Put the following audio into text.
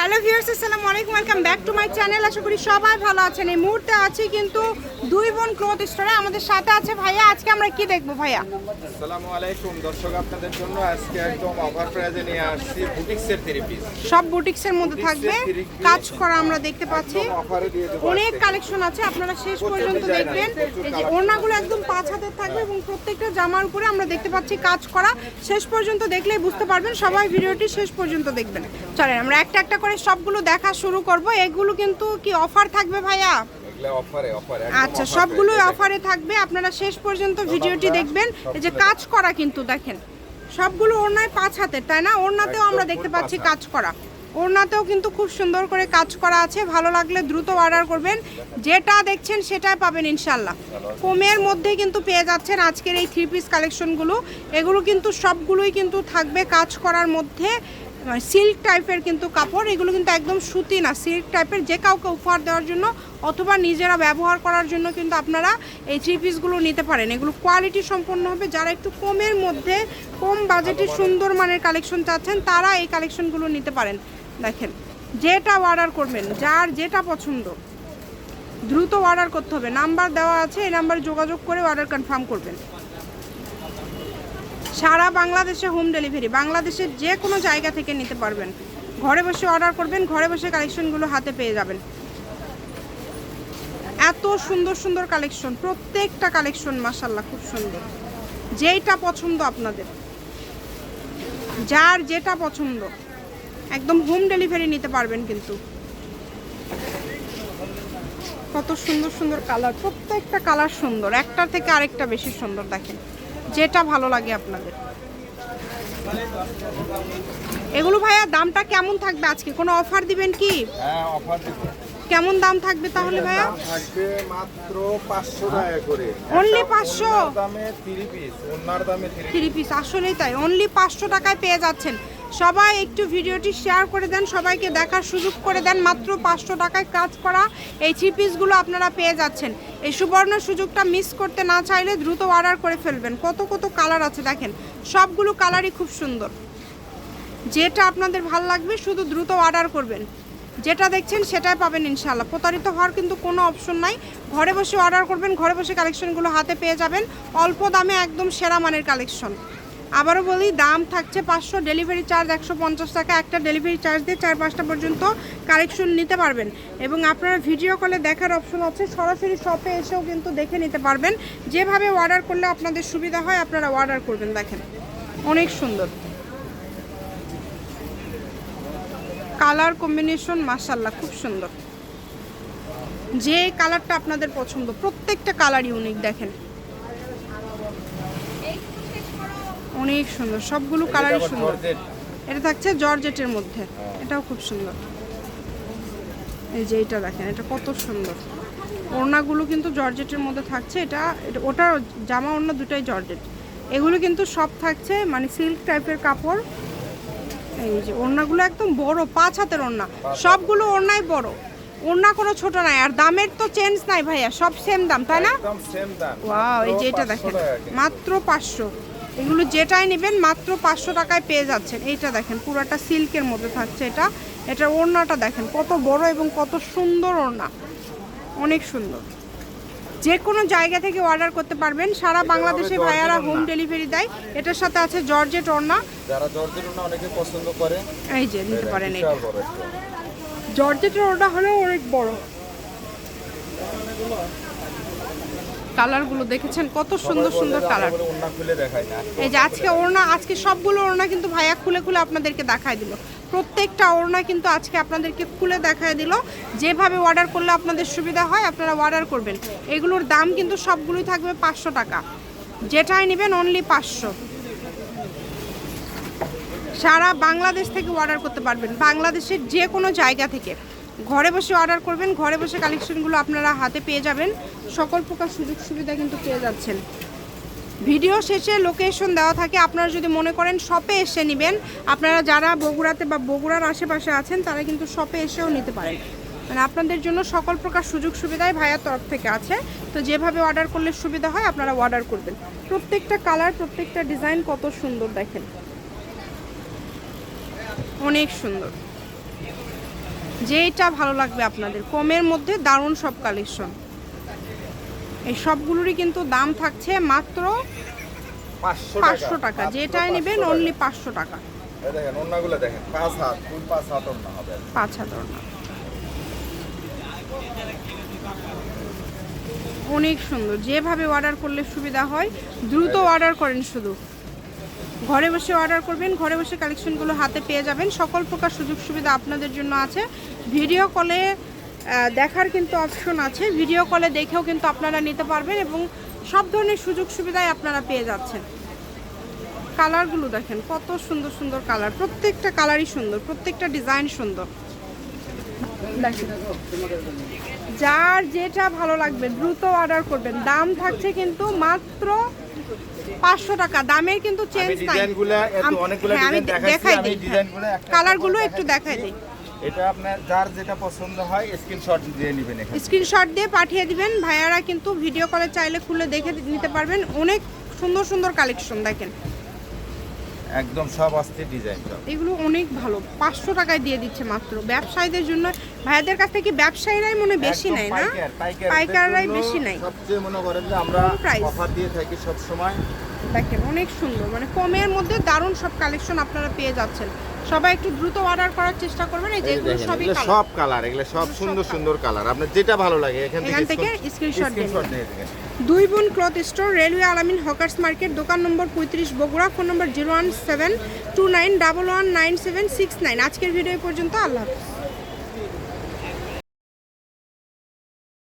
Hello viewers আসসালামু আলাইকুম। Welcome back to my channel আশা করি সবাই ভালো আছেন। এই মুহূর্তে আছি কিন্তু দুই বোন ক্লথ স্টোরে আমাদের সাথে আছে ভাইয়া। আজকে আমরা কি দেখব ভাইয়া? আসসালামু আলাইকুম দর্শক আপনাদের জন্য আজকে একদম অফার প্রাইজে নিয়ে আসছি বুটিক্সের থ্রি পিস সব বুটিক্সের মধ্যে থাকবে। কাজ করা আমরা দেখতে পাচ্ছি। অনেক কালেকশন আছে। আপনারা শেষ পর্যন্ত দেখবেন। এই যে ওড়নাগুলো একদম পাঁচ হাতের থাকবে এবং প্রত্যেকটা জামার উপরে আমরা দেখতে পাচ্ছি কাজ করা। শেষ পর্যন্ত দেখলেই বুঝতে পারবেন। সবাই ভিডিওটি শেষ পর্যন্ত দেখবেন। চলেন আমরা একটা একটা করে সবগুলো দেখা শুরু করব এগুলো কিন্তু কি অফার থাকবে ভাইয়া? আচ্ছা সবগুলোই অফারে থাকবে। আপনারা শেষ পর্যন্ত ভিডিওটি দেখবেন। এই যে কাজ করা কিন্তু দেখেন সবগুলো ওড়নায় পাঁচ হাতের তাই না? ওড়নাতেও আমরা দেখতে পাচ্ছি কাজ করা। ওড়নাতেও কিন্তু খুব সুন্দর করে কাজ করা আছে। ভালো লাগলে দ্রুত অর্ডার করবেন। যেটা দেখছেন সেটাই পাবেন ইনশাল্লাহ কমের মধ্যে কিন্তু পেয়ে যাচ্ছেন আজকের এই থ্রি পিস কালেকশনগুলো এগুলো কিন্তু সবগুলোই কিন্তু থাকবে কাজ করার মধ্যে। সিল্ক টাইপের কিন্তু কাপড় এগুলো কিন্তু একদম সুতি না সিল্ক টাইপের যে কাউকে উপহার দেওয়ার জন্য অথবা নিজেরা ব্যবহার করার জন্য কিন্তু আপনারা এই থ্রি পিসগুলো নিতে পারেন। এগুলো কোয়ালিটি সম্পন্ন হবে যারা একটু কমের মধ্যে কম বাজেটে সুন্দর মানের কালেকশন চাচ্ছেন তারা এই কালেকশনগুলো নিতে পারেন। দেখেন যেটা অর্ডার করবেন যার যেটা পছন্দ দ্রুত অর্ডার করতে হবে। নাম্বার দেওয়া আছে এই নাম্বারে যোগাযোগ করে অর্ডার কনফার্ম করবেন। সারা বাংলাদেশে হোম ডেলিভারি। বাংলাদেশের যে কোনো জায়গা থেকে নিতে পারবেন। ঘরে বসে অর্ডার করবেন, ঘরে বসে কালেকশনগুলো হাতে পেয়ে যাবেন। এত সুন্দর সুন্দর কালেকশন প্রত্যেকটা কালেকশন মাসাল্লাহ খুব সুন্দর। যেইটা পছন্দ আপনাদের। যার যেটা পছন্দ। একদম হোম ডেলিভারি নিতে পারবেন কিন্তু। কত সুন্দর সুন্দর কালার প্রত্যেকটা কালার সুন্দর। একটা থেকে আরেকটা বেশি সুন্দর দেখেন। যেটা ভালো লাগে আপনাদের। এগুলো ভাইয়া দামটা কেমন থাকবে আজকে? কোনো অফার দিবেন কি? হ্যাঁ অফার কেমন দাম থাকবে তাহলে ভাইয়া? থাকবে মাত্র পাঁচশো টাকা করে। Only একটা 500? দামে থ্রি পিস ওনার দামে থ্রি থ্রি পিস আসলেই তাই। অনলি পাঁচশো টাকায় পেয়ে যাচ্ছেন। সবাই একটু ভিডিওটি শেয়ার করে দেন সবাইকে দেখার সুযোগ করে দেন। মাত্র পাঁচশো টাকায় কাজ করা এই থ্রি পিসগুলো আপনারা পেয়ে যাচ্ছেন। এই সুবর্ণ সুযোগটা মিস করতে না চাইলে দ্রুত অর্ডার করে ফেলবেন। কত কত কালার আছে দেখেন। সবগুলো কালারই খুব সুন্দর। যেটা আপনাদের ভালো লাগবে শুধু দ্রুত অর্ডার করবেন। যেটা দেখছেন সেটাই পাবেন ইনশাল্লাহ প্রতারিত হওয়ার কিন্তু কোনো অপশন নাই। ঘরে বসে অর্ডার করবেন, ঘরে বসে কালেকশনগুলো হাতে পেয়ে যাবেন। অল্প দামে একদম সেরা মানের কালেকশন আবারও বলি, দাম থাকছে পাঁচশো ডেলিভারি চার্জ একশো পঞ্চাশ টাকা। একটা ডেলিভারি চার্জ দিয়ে চার পাঁচটা পর্যন্ত কালেকশন নিতে পারবেন। এবং আপনারা ভিডিও কলে দেখার অপশন আছে। সরাসরি শপে এসেও কিন্তু দেখে নিতে পারবেন। যেভাবে অর্ডার করলে আপনাদের সুবিধা হয়, আপনারা অর্ডার করবেন, দেখেন। অনেক সুন্দর। কালার কম্বিনেশন মাসাল্লাহ খুব সুন্দর। যে কালারটা আপনাদের পছন্দ প্রত্যেকটা কালার ইউনিক দেখেন। অনেক সুন্দর সবগুলো কালারই সুন্দর। এটা থাকছে জর্জেটের মধ্যে এটাও খুব সুন্দর। এই যে এটা দেখেন এটা কত সুন্দর। ওড়নাগুলো কিন্তু জর্জেটের মধ্যে থাকছে এটা এটা ওটা জামা ওড়না দুটাই জর্জেট। এগুলো কিন্তু সব থাকছে মানে সিল্ক টাইপের কাপড় এই যে ওড়নাগুলো একদম বড় পাঁচ হাতের ওড়না। সবগুলো ওড়নাই বড়। ওড়না কোনো ছোট নাই আর দামের তো চেঞ্জ নাই ভাইয়া সব সেম দাম তাই না? ওয়াও এই যে এটা দেখেন মাত্র পাঁচশো। এগুলো যেটাই নেবেন মাত্র পাঁচশো টাকায় পেয়ে যাচ্ছেন। এইটা দেখেন পুরোটা সিল্কের মধ্যে থাকছে এটা। এটা ওড়নাটা দেখেন কত বড় এবং কত সুন্দর ওড়না। অনেক সুন্দর। যে কোনো জায়গা থেকে অর্ডার করতে পারবেন। সারা বাংলাদেশে ভাইয়ারা হোম ডেলিভারি দেয়। এটার সাথে আছে জর্জেট ওড়না। যারা জর্জের ওড়না অনেকে পছন্দ করে এই যে নিতে পারেন একটা। জর্জেটের ওড়না হলেও অনেক বড়। কালারগুলো দেখেছেন? কত সুন্দর সুন্দর কালার এই যে আজকে ওড়না আজকে সবগুলো ওড়না কিন্তু ভাইয়া খুলে খুলে আপনাদেরকে দেখায় দিল। প্রত্যেকটা ওড়না কিন্তু আজকে আপনাদেরকে খুলে দেখায় দিল। যেভাবে অর্ডার করলে আপনাদের সুবিধা হয়, আপনারা অর্ডার করবেন। এগুলোর দাম কিন্তু সবগুলোই থাকবে পাঁচশো টাকা। যেটাই নেবেন অনলি পাঁচশো। সারা বাংলাদেশ থেকে অর্ডার করতে পারবেন। বাংলাদেশের যে কোনো জায়গা থেকে। ঘরে বসে অর্ডার করবেন, ঘরে বসে কালেকশনগুলো আপনারা হাতে পেয়ে যাবেন। সকল প্রকার সুযোগ সুবিধা কিন্তু পেয়ে যাচ্ছেন। ভিডিও শেষে লোকেশন দেওয়া থাকে। আপনারা যদি মনে করেন শপে এসে নেবেন, আপনারা যারা বগুড়াতে বা বগুড়ার আশেপাশে আছেন, তারা কিন্তু শপে এসেও নিতে পারেন। মানে আপনাদের জন্য সকল প্রকার সুযোগ সুবিধাই ভাইয়ার তরফ থেকে আছে। তো যেভাবে অর্ডার করলে সুবিধা হয়, আপনারা অর্ডার করবেন। প্রত্যেকটা কালার প্রত্যেকটা ডিজাইন কত সুন্দর দেখেন। অনেক সুন্দর। যেটা ভালো লাগবে আপনাদের। কমের মধ্যে দারুণ সব কালেকশন এই সবগুলোরই কিন্তু দাম থাকছে মাত্র পাঁচশো টাকা। যেটাই নেবেন অনলি পাঁচশো টাকা। দেখেন অন্যগুলো দেখেন পাঁচ হাত ফুল পাঁচ হাত অন্য হবে। পাঁচ হাজার না অনেক সুন্দর যেভাবে অর্ডার করলে সুবিধা হয় দ্রুত অর্ডার করেন শুধু। ঘরে বসে অর্ডার করবেন ঘরে বসে কালেকশনগুলো হাতে পেয়ে যাবেন। সকল প্রকার সুযোগ সুবিধা আপনাদের জন্য আছে। ভিডিও কলে দেখার কিন্তু অপশন আছে। ভিডিও কলে দেখেও কিন্তু আপনারা নিতে পারবেন এবং সব ধরনের সুযোগ সুবিধাই আপনারা পেয়ে যাচ্ছেন। কালারগুলো দেখেন কত সুন্দর সুন্দর কালার প্রত্যেকটা কালারই সুন্দর প্রত্যেকটা ডিজাইন সুন্দর। যার যেটা ভালো লাগবে দ্রুত অর্ডার করবেন। দাম থাকছে কিন্তু মাত্র পাঁচশো টাকা। দামের কিন্তু চেঞ্জ নাই। আম- হ্যাঁ, আমি দেখাই দিই। কালারগুলো একটু দেখাই দিই। এটা আপনার যার যেটা পছন্দ হয় স্ক্রিনশট দিয়ে নেবেন এখানে স্ক্রিনশট দিয়ে পাঠিয়ে দিবেন। ভাইয়ারা কিন্তু ভিডিও কলে চাইলে খুলে দেখে নিতে পারবেন। অনেক সুন্দর সুন্দর কালেকশন দেখেন। একদম সব অস্থির ডিজাইন এগুলো অনেক ভালো। পাঁচশো টাকায় দিয়ে দিচ্ছে মাত্র। ব্যবসায়ীদের জন্য ভাইয়াদের কাছ থেকে ব্যবসায়ীরাই মনে বেশি নেয় না? পাইকার, পাইকাররাই বেশি নেয়। সবচেয়ে মনে করেন যে আমরা অফার দিয়ে থাকি সব সময় দেখেন অনেক সুন্দর। মানে কমের মধ্যে দারুণ সব কালেকশন আপনারা পেয়ে যাচ্ছেন। সবাই একটু দ্রুত অর্ডার করার চেষ্টা করবেন এই যেগুলো সবই কালার সব কালার এগুলো সব সুন্দর সুন্দর কালার আপনার যেটা ভালো লাগে এখান এখান থেকে থেকে screenshot দিয়ে স্ক্রিনশট নিয়ে দুই বোন cloth store railway Alamin hawkers market দোকান নম্বর পঁয়ত্রিশ Bogura phone number zero one seven two nine double one nine seven six nine আজকের ভিডিও পর্যন্ত আল্লাহ হাফিজ।